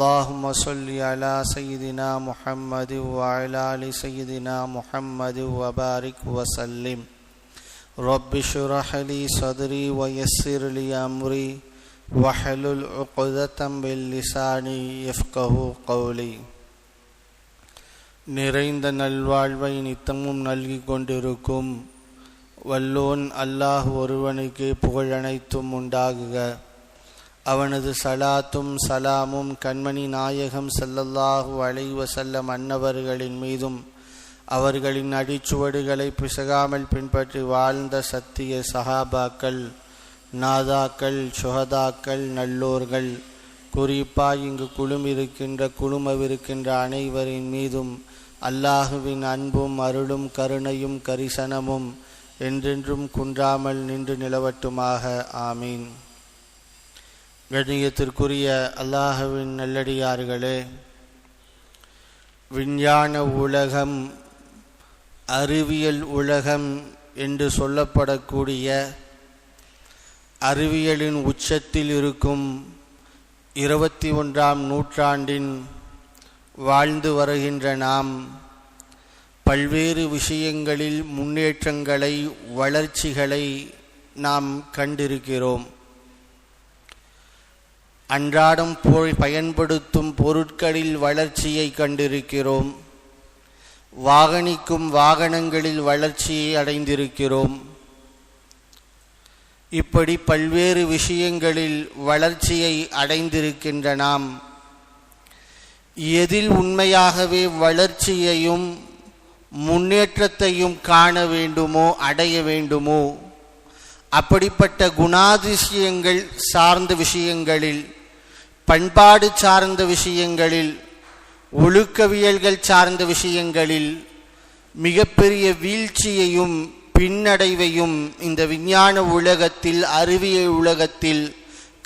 اللهم صل على سيدنا محمد وعلى ال سيدنا محمد وبارك وسلم رب اشرح لي صدري ويسر لي امري واحلل عقدة من لساني يفقه قولي நிறைந்த நல்வாழ்வை நித்தமும் நல்கி கொண்டிருக்கும் வல்லோன் அல்லாஹ் ஒருவனுக்கு புகழனைத்தும் உண்டாகுக அவனது சலாத்தும் சலாமும் கண்மணி நாயகம் செல்லல்லாஹு அலைவசல்லம் அன்னவர்களின் மீதும் அவர்களின் அடிச்சுவடுகளை பிசகாமல் பின்பற்றி வாழ்ந்த சத்திய சஹாபாக்கள் நாதாக்கள் சுஹதாக்கள் நல்லோர்கள். குறிப்பாய் இங்கு குழுமிருக்கின்ற குழுமவிருக்கின்ற அனைவரின் மீதும் அல்லாஹுவின் அன்பும் அருளும் கருணையும் கரிசனமும் என்றென்றும் குன்றாமல் நின்று நிலவட்டுமாக. ஆமீன். கண்ணியத்திற்குரிய அல்லாஹுவின் நல்லடியார்களே விஞ்ஞான உலகம் அறிவியல் உலகம் என்று சொல்லப்படக்கூடிய அறிவியலின் உச்சத்தில் இருக்கும் இருபத்தி ஒன்றாம் நூற்றாண்டின் வாழ்ந்து வருகின்ற நாம் பல்வேறு விஷயங்களில் முன்னேற்றங்களை வளர்ச்சிகளை நாம் கண்டிருக்கிறோம். அன்றாடம் போய் பயன்படுத்தும் பொருட்களில் வளர்ச்சியை கண்டிருக்கிறோம். வாகனிக்கும் வாகனங்களில் வளர்ச்சியை அடைந்திருக்கிறோம். இப்படி பல்வேறு விஷயங்களில் வளர்ச்சியை அடைந்திருக்கின்ற நாம் எதில் உண்மையாகவே வளர்ச்சியையும் முன்னேற்றத்தையும் காண வேண்டுமோ அடைய வேண்டுமோ அப்படிப்பட்ட குணாதிசயங்கள் சார்ந்த விஷயங்களில் பண்பாடு சார்ந்த விஷயங்களில் ஒழுக்கவியல்கள் சார்ந்த விஷயங்களில் மிகப்பெரிய வீழ்ச்சியையும் பின்னடைவையும் இந்த விஞ்ஞான உலகத்தில் அறிவியல் உலகத்தில்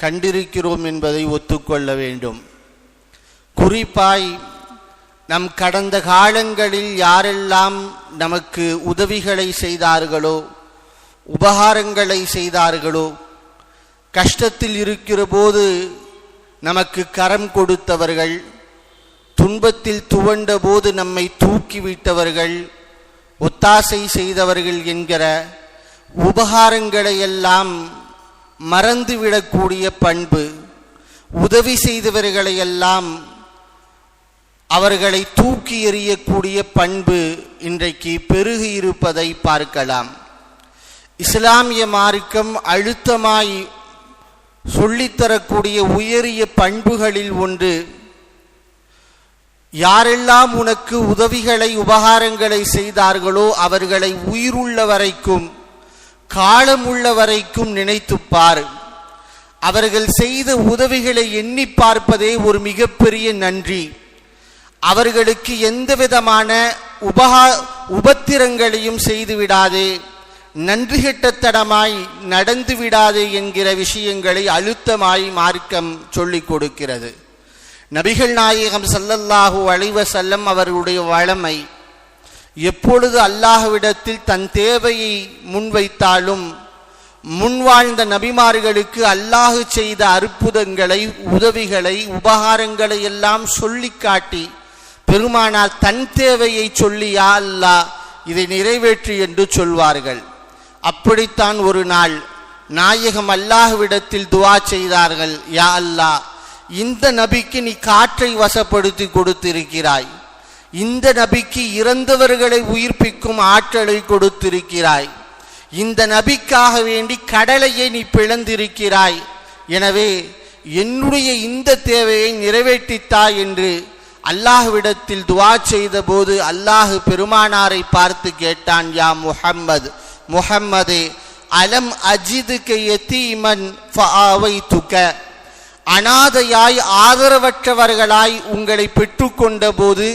கண்டிருக்கிறோம் என்பதை ஒத்துக்கொள்ள வேண்டும். குறிப்பாய் நம் கடந்த காலங்களில் யாரெல்லாம் நமக்கு உதவிகளை செய்தார்களோ உபகாரங்களை செய்தார்களோ கஷ்டத்தில் இருக்கிற போது நமக்கு கரம் கொடுத்தவர்கள் துன்பத்தில் துவண்ட போது நம்மை தூக்கிவிட்டவர்கள் ஒத்தாசை செய்தவர்கள் என்கிற உபகாரங்களையெல்லாம் மறந்துவிடக்கூடிய பண்பு உதவி செய்தவர்களையெல்லாம் அவர்களை தூக்கி எறியக்கூடிய பண்பு இன்றைக்கு பெருகி இருப்பதை பார்க்கலாம். இஸ்லாமிய மார்க்கம் அழுத்தமாய் சொல்லித்தரக்கூடிய உயரிய பண்புகளில் ஒன்று யாரெல்லாம் உனக்கு உதவிகளை உபகாரங்களை செய்தார்களோ அவர்களை உயிருள்ள வரைக்கும் காலம் உள்ள வரைக்கும் நினைத்துப்பார். அவர்கள் செய்த உதவிகளை எண்ணி பார்ப்பதே ஒரு மிகப்பெரிய நன்றி. அவர்களுக்கு எந்த விதமான உபகா உபத்திரங்களையும் செய்து விடாதே நன்றி கெட்டத்தனமாய் நடந்து விடாது என்கிற விஷயங்களை அழுத்தமாய் மார்க்கம் சொல்லிக் கொடுக்கிறது. நபிகள் நாயகம் சல்லல்லாஹு அழிவ செல்லம் அவர்களுடைய வளமை எப்பொழுது அல்லாஹ்விடத்தில் தன் தேவையை முன்வைத்தாலும் முன்வாழ்ந்த நபிமார்களுக்கு அல்லாஹு செய்த அற்புதங்களை உதவிகளை உபகாரங்களை எல்லாம் சொல்லி காட்டி பெருமானால் தன் தேவையை சொல்லியா அல்லாஹ் இதை நிறைவேற்று என்று சொல்வார்கள். அப்படித்தான் ஒரு நாள் நாயகம் அல்லாஹ்விடத்தில் துவா செய்தார்கள் யா அல்லா இந்த நபிக்கு நீ காற்றை வசப்படுத்தி கொடுத்திருக்கிறாய். இந்த நபிக்கு இறந்தவர்களை உயிர்ப்பிக்கும் ஆற்றலை கொடுத்திருக்கிறாய். இந்த நபிக்காக வேண்டி கடலையை நீ பிளந்திருக்கிறாய். எனவே என்னுடைய இந்த தேவையை நிறைவேற்றித்தாய் என்று அல்லாஹ்விடத்தில் துவா செய்த போது அல்லாஹ் பெருமானாரை பார்த்து கேட்டான் யா முஹம்மது முஹம்மது அலம் அஜிதுக்கு எத்தீமன் துக்க அனாதையாய் ஆதரவற்றவர்களாய் உங்களை பெற்றுக்கொண்ட போது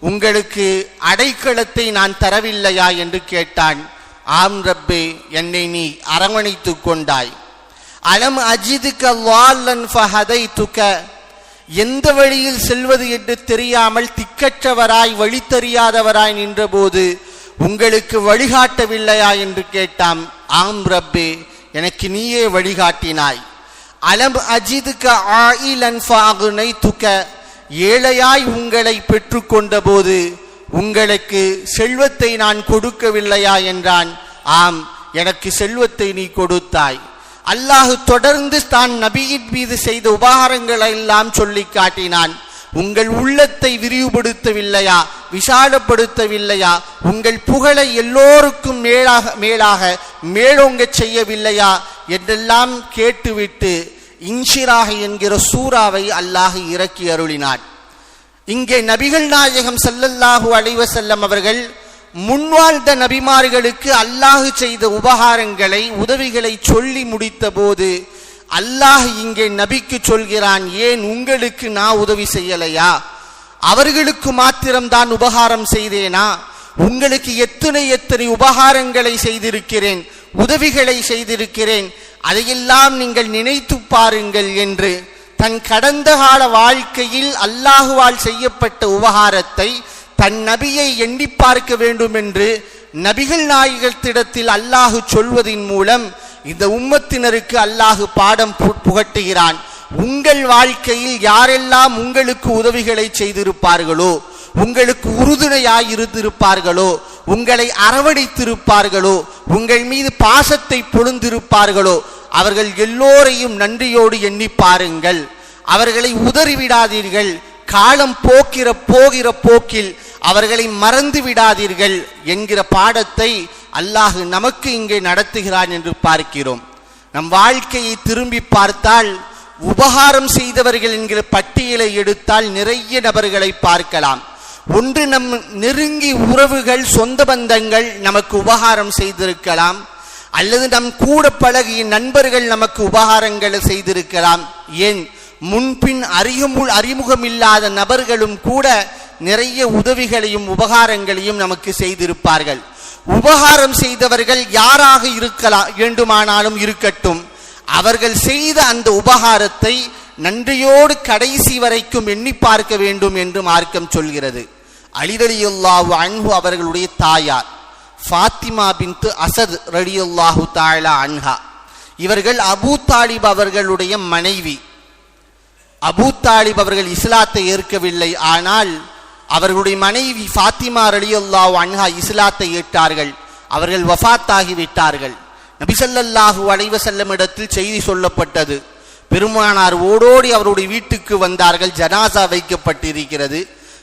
உங்களுக்கு அடைக்கலத்தை நான் தரவில்லையா என்று கேட்டான். ஆம் ரப்பே என்னை நீ அரவணைத்து கொண்டாய். அலம் அஜிதுக்க வால்லன் ஃபஹதை துக்க எந்த வழியில் செல்வது என்று தெரியாமல் திக்கற்றவராய் வழி தெரியாதவராய் நின்றபோது உங்களுக்கு வழிகாட்டவில்லையா என்று கேட்டாம் ஆம் ரப்பே எனக்கு நீயே வழிகாட்டினாய். அலம் அஜிதுக்க ஆயிலன் ஃபாகுனை துக்க ஏழையாய் உங்களை பெற்றுக்கொண்ட போது உங்களுக்கு செல்வத்தை நான் கொடுக்கவில்லையா என்றான். ஆம் எனக்கு செல்வத்தை நீ கொடுத்தாய். அல்லாஹ் தொடர்ந்து தான் நபியின் மீது செய்த உபகாரங்களை எல்லாம் சொல்லி காட்டினான். உங்கள் உள்ளத்தை விரிவுபடுத்தவில்லையா? விஷாலப்படுத்தவில்லையா உங்கள் புகழை எல்லோருக்கும் மேலாக மேலாக மேலோங்கச் செய்யவில்லையா? என்றெல்லாம் கேட்டுவிட்டு இன்ஷிராக என்கிற சூறாவை அல்லாஹ் இறக்கி அருளினான். இங்கே நபிகள் நாயகம் ஸல்லல்லாஹு அலைஹி அவர்கள் முன்வாழ்ந்த நபிமார்களுக்கு அல்லாஹு செய்த உபகாரங்களை உதவிகளை சொல்லி முடித்த போது அல்லாஹ் இங்கே நபிக்கு சொல்கிறான் ஏன் உங்களுக்கு நான் உதவி செய்யலையா? அவர்களுக்கு மாத்திரம்தான் உபகாரம் செய்தேனா? உங்களுக்கு எத்தனை எத்தனை உபகாரங்களை செய்திருக்கிறேன் உதவிகளை செய்திருக்கிறேன் அதையெல்லாம் நீங்கள் நினைத்து பாருங்கள் என்று தன் கடந்த கால வாழ்க்கையில் அல்லாஹுவால் செய்யப்பட்ட உபகாரத்தை தன் நபியை எண்ணி பார்க்க வேண்டும் என்று நபிகள் நாயகத்திடத்தில் அல்லாஹு சொல்வதின் மூலம் இந்த உம்மத்தினருக்கு அல்லாஹு பாடம் பு- புகட்டுகிறான். உங்கள் வாழ்க்கையில் யாரெல்லாம் உங்களுக்கு உதவிகளை செய்திருப்பார்களோ உங்களுக்கு உறுதுணையாய் இருந்திருப்பார்களோ உங்களை அரவணைத்திருப்பார்களோ உங்கள் மீது பாசத்தை பொழுந்திருப்பார்களோ அவர்கள் எல்லோரையும் நன்றியோடு எண்ணி பாருங்கள். அவர்களை உதறிவிடாதீர்கள். காலம் போக்கிற போகிற போக்கில் அவர்களை மறந்து விடாதீர்கள் என்கிற பாடத்தை அல்லாஹ் நமக்கு இங்கே நடத்துகிறான் என்று பார்க்கிறோம். நம் வாழ்க்கையை திரும்பி பார்த்தால் உபகாரம் செய்தவர்கள் என்கிற பட்டியலை எடுத்தால் நிறைய நபர்களை பார்க்கலாம். ஒன்று நம் நெருங்கி உறவுகள் சொந்த பந்தங்கள் நமக்கு உபகாரம் செய்திருக்கலாம். அல்லது நம் கூட பழகிய நண்பர்கள் நமக்கு உபகாரங்களை செய்திருக்கலாம். ஏன்? முன்பின் அறிமுக அறிமுகம் இல்லாத நபர்களும் கூட நிறைய உதவிகளையும் உபகாரங்களையும் நமக்கு செய்திருப்பார்கள். உபகாரம் செய்தவர்கள் யாராக இருக்கலாம் வேண்டுமானாலும் இருக்கட்டும். அவர்கள் செய்த அந்த உபகாரத்தை நன்றியோடு கடைசி வரைக்கும் எண்ணி பார்க்க வேண்டும் என்று மார்க்கம் சொல்கிறது. அலிரலியுல்லாஹு அன்ஹு அவர்களுடைய தாயார் ஃபாத்திமா பின்து அசத் ரலியுல்லாஹு தாயலா அன்ஹா. இவர்கள் அபூ தாலிப் அவர்களுடைய மனைவி. அபூ தாலிப் அவர்கள் இஸ்லாத்தை ஏற்கவில்லை ஆனால் அவர்களுடைய மனைவி ஃபாத்திமா ரலியுல்லாஹு அன்ஹா இஸ்லாத்தை ஏற்றார்கள். அவர்கள் வஃபாத்தாகி விட்டார்கள் நபிசல்லாஹு அலைஹி வஸல்லம் இடத்தில் செய்தி சொல்லப்பட்டது. பெருமானார் ஓடோடி அவருடைய வீட்டுக்கு வந்தார்கள். ஜனாசா வைக்கப்பட்டிருக்கிறது.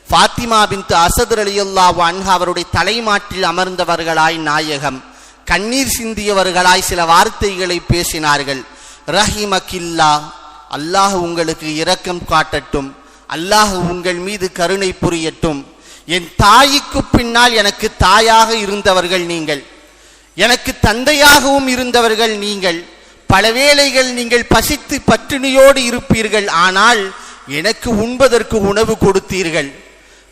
ஃபாத்திமா பின் அசது அலியுல்லா அன்ஹா அவருடைய தலைமாட்டில் அமர்ந்தவர்களாய் நாயகம். கண்ணீர் சிந்தியவர்களாய் சில வார்த்தைகளை பேசினார்கள். ரஹிமகில்லா அல்லாஹ் உங்களுக்கு இரக்கம் காட்டட்டும். அல்லாஹ் உங்கள் மீது கருணை புரியட்டும். என் தாய்க்கு பின்னால் எனக்கு தாயாக இருந்தவர்கள் நீங்கள். எனக்கு தந்தையாகவும் இருந்தவர்கள் நீங்கள் பல வேளைகள் நீங்கள் பசித்து பட்டினியோடு இருப்பீர்கள் ஆனால் எனக்கு உண்பதற்கு உணவு கொடுத்தீர்கள்.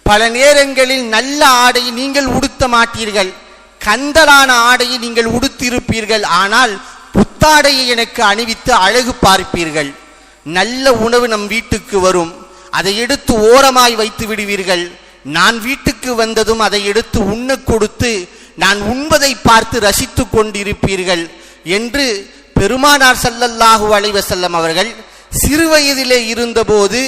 பல நேரங்களில் நல்ல ஆடை நீங்கள் உடுத்த மாட்டீர்கள் கந்தலான ஆடையை நீங்கள் உடுத்திருப்பீர்கள் ஆனால் புத்தாடையை எனக்கு அணிவித்து அழகு பார்ப்பீர்கள். நல்ல உணவு நம் வீட்டுக்கு வரும் அதை எடுத்து ஓரமாய் வைத்து விடுவீர்கள். நான் வீட்டுக்கு வந்ததும் அதை எடுத்து உண்ண கொடுத்து நான் உண்பதை பார்த்து ரசித்து கொண்டிருப்பீர்கள் என்று பெருமானார் சல்லல்லாஹு அலைவசல்லம் அவர்கள் சிறுவயதிலே இருந்தபோது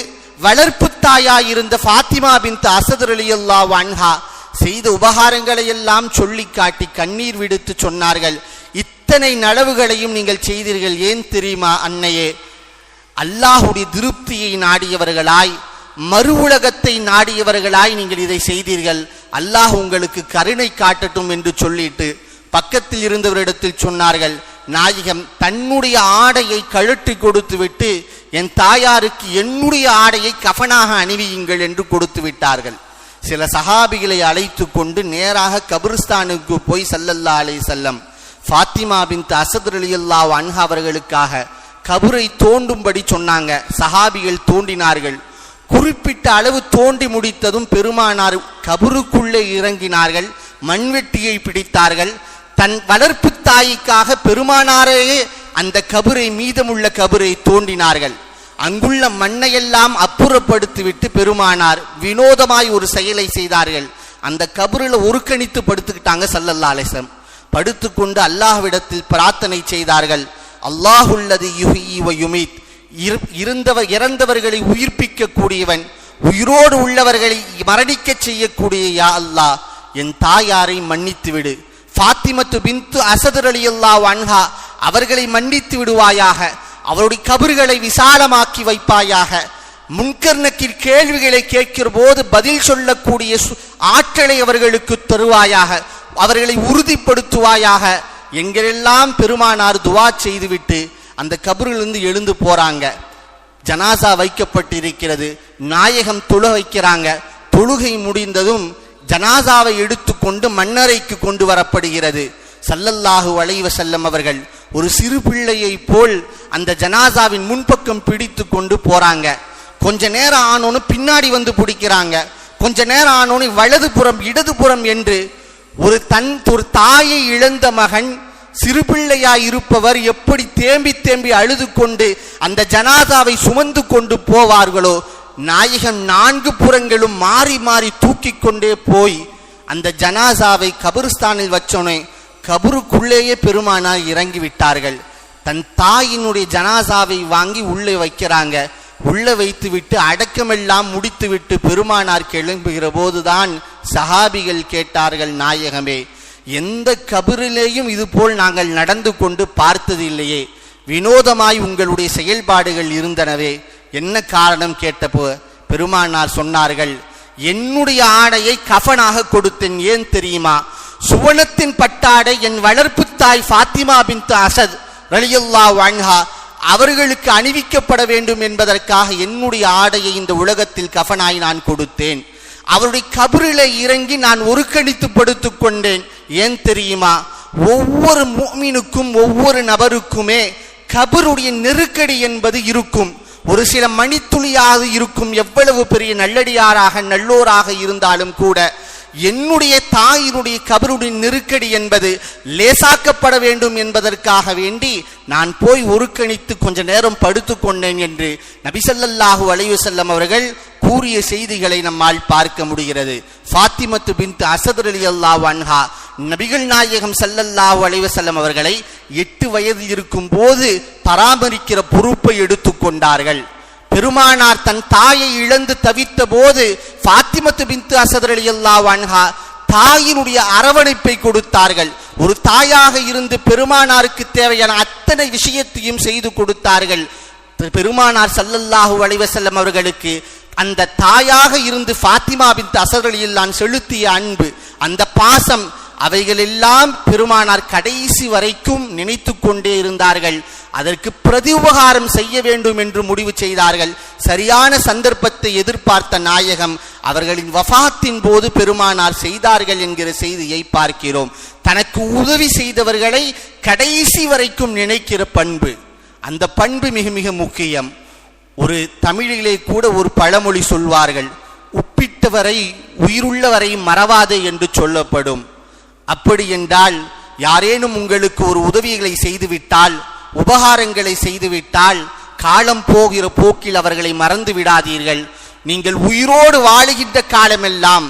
வளர்ப்பு தாயாய் இருந்த ஃபாத்திமா பின் அசதர் அலி அல்லா அன்ஹா செய்த உபகாரங்களை எல்லாம் சொல்லி காட்டி கண்ணீர் விடுத்து சொன்னார்கள். இத்தனை நலவுகளையும் நீங்கள் செய்தீர்கள். ஏன் தெரியுமா அன்னையே? அல்லாஹுடைய திருப்தியை நாடியவர்களாய் மறு உலகத்தை நாடியவர்களாய் நீங்கள் இதை செய்தீர்கள். அல்லாஹ் உங்களுக்கு கருணை காட்டட்டும் என்று சொல்லிட்டு பக்கத்தில் இருந்தவரிடத்தில் சொன்னார்கள் நாயகம் தன்னுடைய ஆடையை கழற்றி கொடுத்து விட்டு என் தாயாருக்கு என்னுடைய ஆடையை கஃனாக அணிவியுங்கள் என்று கொடுத்து விட்டார்கள். சில சஹாபிகளை அழைத்து கொண்டு நேராக கபிரிஸ்தானுக்கு போய் சல்லல்லா அலை செல்லம் ஃபாத்திமா பின் அசத் ரலியல்லாஹு அன்ஹா அவர்களுக்காக கபுரை தோண்டும்படி சொன்னாங்க. சஹாபிகள் தோண்டினார்கள். குறிப்பிட்ட அளவு தோண்டி முடித்ததும் பெருமானார் கபருக்குள்ளே இறங்கினார்கள் மண்வெட்டியை பிடித்தார்கள். தன் வளர்ப்பு தாய்க்காக பெருமானாரையே அந்த கபரை மீதமுள்ள கபரை தோண்டினார்கள். அங்குள்ள மண்ணையெல்லாம் அப்புறப்படுத்திவிட்டு பெருமானார் வினோதமாய் ஒரு செயலை செய்தார்கள். அந்த கபரில் ஒருக்கணித்து படுத்துக்கிட்டாங்க சல்லல்லா அலிசம் படுத்துக்கொண்டு அல்லாஹ்விடத்தில் பிரார்த்தனை செய்தார்கள். அல்லாஹுள்ளது யுஹி வ யுமீத். இருந்தவர் இறந்தவர்களை உயிர்ப்பிக்க கூடியவன் உயிரோடு உள்ளவர்களை மரணிக்கச் செய்யக்கூடிய யா அல்லா என் தாயாரை மன்னித்து விடு ஃபாத்திமத்து பின்து அசதர் அலி அல்லாஹ் அன்ஹா அவர்களை மன்னித்து விடுவாயாக அவருடைய கபர்களை விசாலமாக்கி வைப்பாயாக. முன்கர்ணக்கில் கேள்விகளை கேட்கிற போது பதில் சொல்லக்கூடிய சு- ஆற்றலை அவர்களுக்கு தருவாயாக அவர்களை உறுதிப்படுத்துவாயாக. எங்களெல்லாம் பெருமானார் துவா செய்துவிட்டு அந்த கபரிலிருந்து எழுந்து போறாங்க. ஜனாசா வைக்கப்பட்டிருக்கிறது. நாயகம் தொழு வைக்கிறாங்க. தொழுகை முடிந்ததும் ஜனாசாவை எடுத்துக்கொண்டு மன்னரைக்கு கொண்டு வரப்படுகிறது. சல்லல்லாஹு வளைவ செல்லம் அவர்கள் ஒரு சிறு பிள்ளையை போல் அந்த ஜனாசாவின் முன்பக்கம் பிடித்து கொண்டு போறாங்க. கொஞ்ச நேரம் ஆனோன்னு பின்னாடி வந்து பிடிக்கிறாங்க. கொஞ்ச நேரம் ஆனோன்னு வலதுபுறம் இடதுபுறம் என்று ஒரு தன் ஒரு தாயை இழந்த மகன் சிறுபிள்ளையாய் இருப்பவர் எப்படி தேம்பி தேம்பி அழுது கொண்டு அந்த ஜனாதாவை சுமந்து கொண்டு போவார்களோ நாயகம் நான்கு புறங்களும் மாறி மாறி தூக்கி கொண்டே போய் அந்த ஜனாசாவை கபிரிஸ்தானில் வச்சோனே கபருக்குள்ளேயே பெருமானார் இறங்கி விட்டார்கள் தன் தாயினுடைய ஜனாசாவை வாங்கி உள்ளே வைக்கிறாங்க. உள்ள வைத்துவிட்டு அடக்கமெல்லாம் முடித்துவிட்டு பெருமானார் கிளம்புகிற போதுதான் சஹாபிகள் கேட்டார்கள் நாயகமே எந்த கபரிலேயும் இதுபோல் நாங்கள் நடந்து கொண்டு பார்த்தது இல்லையே. வினோதமாய் உங்களுடைய செயல்பாடுகள் இருந்தனவே. என்ன காரணம் கேட்டப்போ பெருமானார் சொன்னார்கள் என்னுடைய ஆடையை கஃனாக கொடுத்தேன் ஏன் தெரியுமா? சுவனத்தின் பட்டாடை என் வளர்ப்பு தாய் ஃபாத்திமா பின் அசத் ரலியல்லா வான்ஹா அவர்களுக்கு அணிவிக்கப்பட வேண்டும் என்பதற்காக என்னுடைய ஆடையை இந்த உலகத்தில் கஃனாய் நான் கொடுத்தேன். அவருடைய கபரிலே இறங்கி நான் ஒருக்கணித்து படுத்துக் கொண்டேன். ஏன் தெரியுமா? ஒவ்வொரு மூமினுக்கும் ஒவ்வொரு நபருக்குமே கபருடைய நெருக்கடி என்பது இருக்கும். ஒரு சில மணித்துளியாக இருக்கும். எவ்வளவு பெரிய நல்லடியாராக நல்லோராக இருந்தாலும் கூட என்னுடைய தாயினுடைய கபருடைய நெருக்கடி என்பது லேசாக்கப்பட வேண்டும் என்பதற்காக வேண்டி நான் போய் ஒருக்கணித்து கொஞ்ச நேரம் படுத்துக்கொண்டேன் என்று நபிசல்லாஹு அலையுசல்லம் அவர்கள் கூறிய செய்திகளை நம்மால் பார்க்க முடிகிறது. ஃபாத்திமத்து பின்த் அசதர் அலி அல்லாஹ் அன்ஹா நபிகள் நாயகம் ஸல்லல்லாஹு அலைஹி செல்லம் அவர்களை எட்டு வயதில் இருக்கும் போது பராமரிக்கிற பொறுப்பை எடுத்துக்கொண்டார்கள் பெருமானார் தன் தாயை இழந்து தவித்த போது ஃபாத்திமத்து பிந்து அசதர் அலி அல்லாஹ் அன்ஹா தாயினுடைய அரவணைப்பை கொடுத்தார்கள். ஒரு தாயாக இருந்து பெருமானாருக்கு தேவையான அத்தனை விஷயத்தையும் செய்து கொடுத்தார்கள். பெருமானார் சல்லல்லாஹு அலைவசல்லம் அவர்களுக்கு அந்த தாயாக இருந்து ஃபாத்திமா பின் அசரலியில் நான் செலுத்திய அன்பு அந்த பாசம் அவைகளெல்லாம் பெருமானார் கடைசி வரைக்கும் நினைத்து கொண்டே இருந்தார்கள். அதற்கு பிரதி உபகாரம் செய்ய வேண்டும் என்று முடிவு செய்தார்கள். சரியான சந்தர்ப்பத்தை எதிர்பார்த்த நாயகம் அவர்களின் வஃபாத்தின் போது பெருமானார் செய்தார்கள் என்கிற செய்தியை பார்க்கிறோம். தனக்கு உதவி செய்தவர்களை கடைசி வரைக்கும் நினைக்கிற பண்பு. அந்த பண்பு மிக மிக முக்கியம். ஒரு தமிழிலே கூட ஒரு பழமொழி சொல்வார்கள். உப்பிட்டவரை உயிருள்ளவரை மறவாதே என்று சொல்லப்படும். அப்படி என்றால் யாரேனும் உங்களுக்கு ஒரு உதவிகளை செய்துவிட்டால் உபகாரங்களை செய்துவிட்டால் காலம் போகிற போக்கில் அவர்களை மறந்து விடாதீர்கள். நீங்கள் உயிரோடு வாழுகின்ற காலமெல்லாம்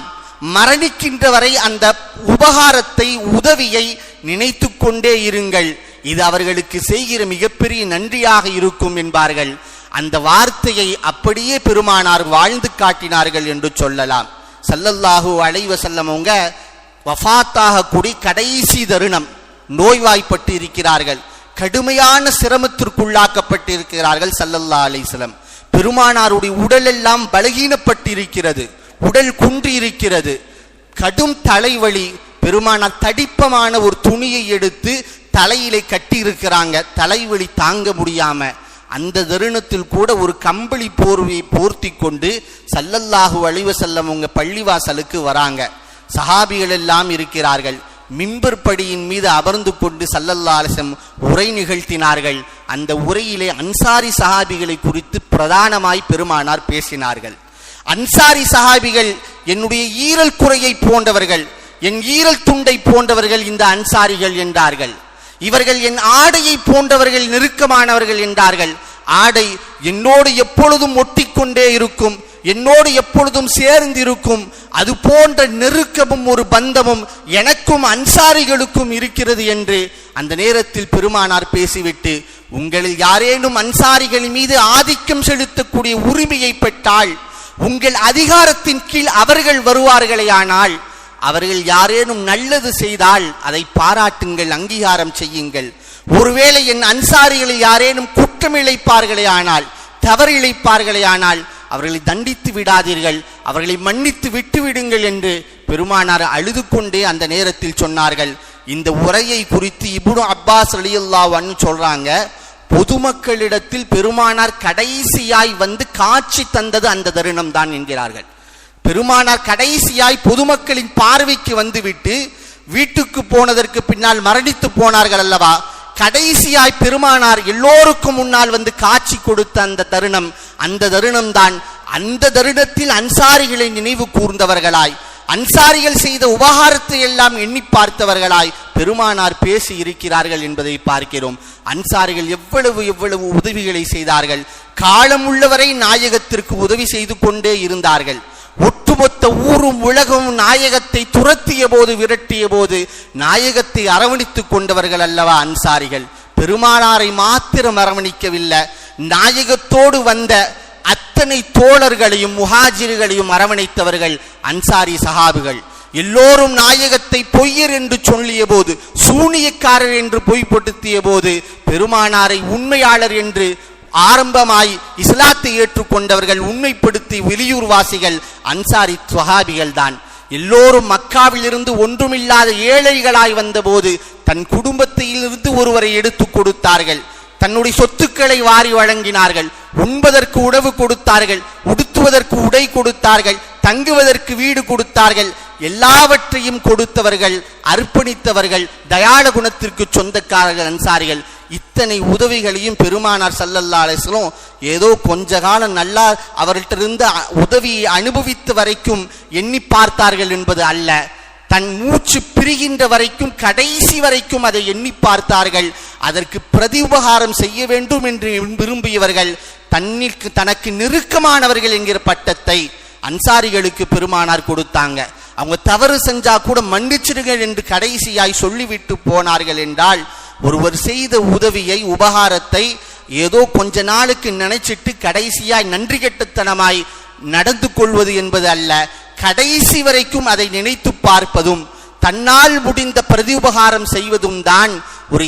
மரணிக்கின்ற வரை அந்த உபகாரத்தை உதவியை நினைத்து கொண்டே இருங்கள். இது அவர்களுக்கு செய்கிற மிகப்பெரிய நன்றியாக இருக்கும் என்பார்கள். அந்த வார்த்தையை அப்படியே பெருமானார் வாழ்ந்து காட்டினார்கள் என்று சொல்லலாம். சல்லல்லாஹு அலைஹி வஸல்லம் கடைசி தருணம். நோய்வாய்ப்பட்டு இருக்கிறார்கள் கடுமையான சிரமத்திற்குள்ளாக்கப்பட்டு இருக்கிறார்கள் சல்லல்லா அலிஸ்லம் பெருமானாருடைய உடல் எல்லாம் பலகீனப்பட்டு இருக்கிறது உடல் குன்றி இருக்கிறது கடும் தலைவலி. பெருமானார் தடிப்பமான ஒரு துணியை எடுத்து தலையிலே கட்டி இருக்கிறாங்க தலைவலி தாங்க முடியாம. அந்த தருணத்தில் கூட ஒரு கம்பளி போர்வையை போர்த்தி கொண்டு சல்லல்லாஹு அலைஹி உங்க பள்ளிவாசலுக்கு வராங்க. சஹாபிகள் எல்லாம் இருக்கிறார்கள். மிம்பர் படியின் மீது அமர்ந்து கொண்டு சல்லல்லாலசம் உரை நிகழ்த்தினார்கள். அந்த உரையிலே அன்சாரி சஹாபிகளை குறித்து பிரதானமாய் பெருமானார் பேசினார்கள். அன்சாரி சஹாபிகள் என்னுடைய ஈரல் குறையை போன்றவர்கள் என் ஈரல் துண்டை போன்றவர்கள் இந்த அன்சாரிகள் என்றார்கள். இவர்கள் என் ஆடையை போன்றவர்கள் நெருக்கமானவர்கள் என்றார்கள். ஆடை என்னோடு எப்பொழுதும் ஒட்டிக்கொண்டே இருக்கும். என்னோடு எப்பொழுதும் சேர்ந்திருக்கும் அது போன்ற நெருக்கமும் ஒரு பந்தமும் எனக்கும் அன்சாரிகளுக்கும் இருக்கிறது என்று அந்த நேரத்தில் பெருமானார் பேசிவிட்டு உங்களில் யாரேனும் அன்சாரிகள் மீது ஆதிக்கம் செலுத்தக்கூடிய உரிமையை பெற்றால் உங்கள் அதிகாரத்தின் கீழ் அவர்கள் வருவார்களேயானால் அவர்கள் யாரேனும் நல்லது செய்தால் அதை பாராட்டுங்கள் அங்கீகாரம் செய்யுங்கள். ஒருவேளை என் அன்சாரிகளில் யாரேனும் குற்றம் இழைப்பார்களே ஆனால் தவறு இழைப்பார்களே ஆனால் அவர்களை தண்டித்து விடாதீர்கள் அவர்களை மன்னித்து விட்டுவிடுங்கள் என்று பெருமானார் அழுது கொண்டே அந்த நேரத்தில் சொன்னார்கள். இந்த உரையை குறித்து இபுனு அப்பாஸ் ரலியல்லாஹு சொல்றாங்க பொதுமக்களிடத்தில் பெருமானார் கடைசியாய் வந்து காட்சி தந்தது அந்த தருணம் தான் என்கிறார்கள். பெருமானார் கடைசியாய் பொதுமக்களின் பார்வைக்கு வந்துவிட்டு வீட்டுக்கு போனதற்கு பின்னால் மரணித்து போனார்கள் அல்லவா? கடைசியாய் பெருமானார் எல்லோருக்கும் முன்னால் வந்து காட்சி கொடுத்த அந்த தருணம் அந்த தருணம் தான் அந்த தருணத்தில் அன்சாரிகளை நினைவு கூர்ந்தவர்களாய் அன்சாரிகள் செய்த உபகாரத்தை எல்லாம் எண்ணி பார்த்தவர்களாய் பெருமானார் பேசி இருக்கிறார்கள் என்பதை பார்க்கிறோம். அன்சாரிகள் எவ்வளவு எவ்வளவு உதவிகளை செய்தார்கள் காலம் உள்ளவரை நாயகத்திற்கு உதவி செய்து கொண்டே இருந்தார்கள். ஒட்டுமொத்த ஊரும் உலகம் நாயகத்தை துரத்திய போது விரட்டிய போது நாயகத்தை அரவணைத்துக் கொண்டவர்கள் அல்லவா அன்சாரிகள்? பெருமானாரை மாத்திரம் அரவணைக்கவில்லை. நாயகத்தோடு வந்த அத்தனை தோழர்களையும் முஹாஜிர்களையும் அரவணைத்தவர்கள் அன்சாரி சஹாபுகள். எல்லோரும் நாயகத்தை பொய்யர் என்று சொல்லிய போது சூனியக்காரர் என்று பொய்ப்படுத்திய போது பெருமானாரை உண்மையாளர் என்று ஆரம்பமாய் இஸ்லாத்தை ஏற்றுக்கொண்டவர்கள் உண்மைப்படுத்தி வெளியூர்வாசிகள் அன்சாரி சுவாபிகள் தான் எல்லோரும் மக்காவிலிருந்து ஒன்றுமில்லாத ஏழைகளாய் வந்தபோது தன் குடும்பத்திலிருந்து ஒருவரை எடுத்து கொடுத்தார்கள். தன்னுடைய சொத்துக்களை வாரி வழங்கினார்கள். உண்பதற்கு உணவு கொடுத்தார்கள். உடுத்துவதற்கு உடை கொடுத்தார்கள். தங்குவதற்கு வீடு கொடுத்தார்கள். எல்லாவற்றையும் கொடுத்தவர்கள் அர்ப்பணித்தவர்கள் தயாள குணத்திற்கு சொந்தக்காரர்கள் அன்சாரிகள். இத்தனை உதவிகளையும் பெருமானார் சல்லல்லா அலிஸ்லும் ஏதோ கொஞ்ச காலம் நல்லா அவர்கிட்ட உதவியை அனுபவித்த வரைக்கும் எண்ணி பார்த்தார்கள் என்பது அல்ல. தன் மூச்சு பிரிகின்ற வரைக்கும் கடைசி வரைக்கும் அதை எண்ணி பார்த்தார்கள். அதற்கு பிரதி உபகாரம் செய்ய வேண்டும் என்று விரும்பியவர்கள் தன்னிற்கு தனக்கு நெருக்கமானவர்கள் என்கிற பட்டத்தை அன்சாரிகளுக்கு பெருமானார் கொடுத்தாங்க. அவங்க தவறு செஞ்சா கூட மன்னிச்சிடுங்கள் என்று கடைசியாய் சொல்லிவிட்டு போனார்கள் என்றால் ஒருவர் செய்த உதவியை உபகாரத்தை ஏதோ கொஞ்ச நாளுக்கு நினைச்சிட்டு கடைசியாய் நன்றி கெட்டுத்தனமாய் நடந்து கொள்வது என்பது அல்ல. கடைசி வரைக்கும் அதை நினைத்து பார்ப்பதும் தன்னால் முடிந்த பிரதி உபகாரம் செய்வதும் தான் ஒரு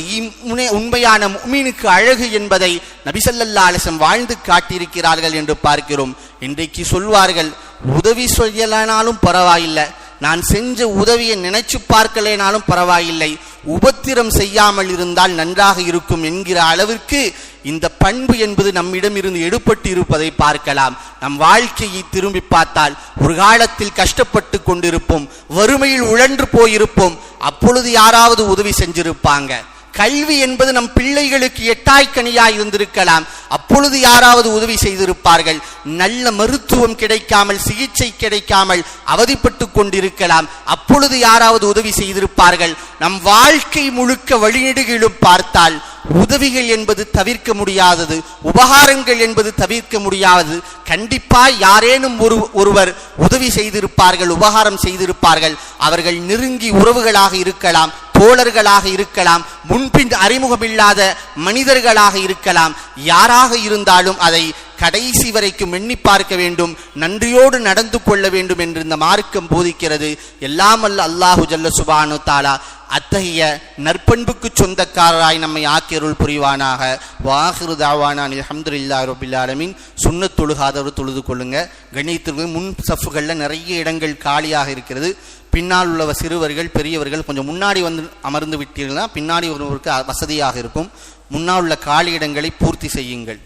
உண்மையான மீனுக்கு அழகு என்பதை நபிசல்லா அலிசம் வாழ்ந்து காட்டியிருக்கிறார்கள் என்று பார்க்கிறோம். இன்றைக்கு சொல்வார்கள் உதவி சொல்லனாலும் பரவாயில்லை. நான் செஞ்ச உதவியை நினைச்சு பார்க்கலேனாலும் பரவாயில்லை. உபத்திரம் செய்யாமல் இருந்தால் நன்றாக இருக்கும் என்கிற அளவிற்கு இந்த பண்பு என்பது நம்மிடம் இருந்து எடுப்பட்டு இருப்பதை பார்க்கலாம். நம் வாழ்க்கையை திரும்பி பார்த்தால் ஒரு காலத்தில் கஷ்டப்பட்டு கொண்டிருப்போம் வறுமையில் உழன்று போயிருப்போம். அப்பொழுது யாராவது உதவி செஞ்சிருப்பாங்க. கல்வி என்பது நம் பிள்ளைகளுக்கு எட்டாய்க்கனியாய் இருந்திருக்கலாம். அப்பொழுது யாராவது உதவி செய்திருப்பார்கள். நல்ல மருத்துவம் கிடைக்காமல் சிகிச்சை கிடைக்காமல் அவதிப்பட்டு கொண்டிருக்கலாம். அப்பொழுது யாராவது உதவி செய்திருப்பார்கள். நம் வாழ்க்கை முழுக்க வழிநெடுகிலும் பார்த்தால் உதவிகள் என்பது தவிர்க்க முடியாதது உபகாரங்கள் என்பது தவிர்க்க முடியாதது. கண்டிப்பாய் யாரேனும் ஒரு ஒருவர் உதவி செய்திருப்பார்கள் உபகாரம் செய்திருப்பார்கள். அவர்கள் நெருங்கி உறவுகளாக இருக்கலாம். தோழர்களாக இருக்கலாம் முன்பின் அறிமுகமில்லாத மனிதர்களாக இருக்கலாம் யாராக இருந்தாலும் அதை கடைசி வரைக்கும் எண்ணி பார்க்க வேண்டும் நன்றியோடு நடந்து கொள்ள வேண்டும் என்று இந்த மார்க்கம் போதிக்கிறது. எல்லாம் அல்ல அல்லாஹு ஜல்ல சுபானு தாலா அத்தகைய நற்பண்புக்கு சொந்தக்காரராய் நம்மை ஆக்கியருள் புரிவானாக. வாஹிரு தாவானான் அஹமதுல்லா ரபில்லாலமின் சுண்ண தொழுகாதவர் தொழுது கொள்ளுங்க. கணித்திற்கு முன் சஃப்புகளில் நிறைய இடங்கள் காலியாக இருக்கிறது. பின்னால் உள்ள சிறுவர்கள் பெரியவர்கள் கொஞ்சம் முன்னாடி வந்து அமர்ந்து விட்டீர்கள்னா பின்னாடி ஒருவருக்கு வசதியாக இருக்கும். முன்னால் உள்ள காலி இடங்களை பூர்த்தி செய்யுங்கள்.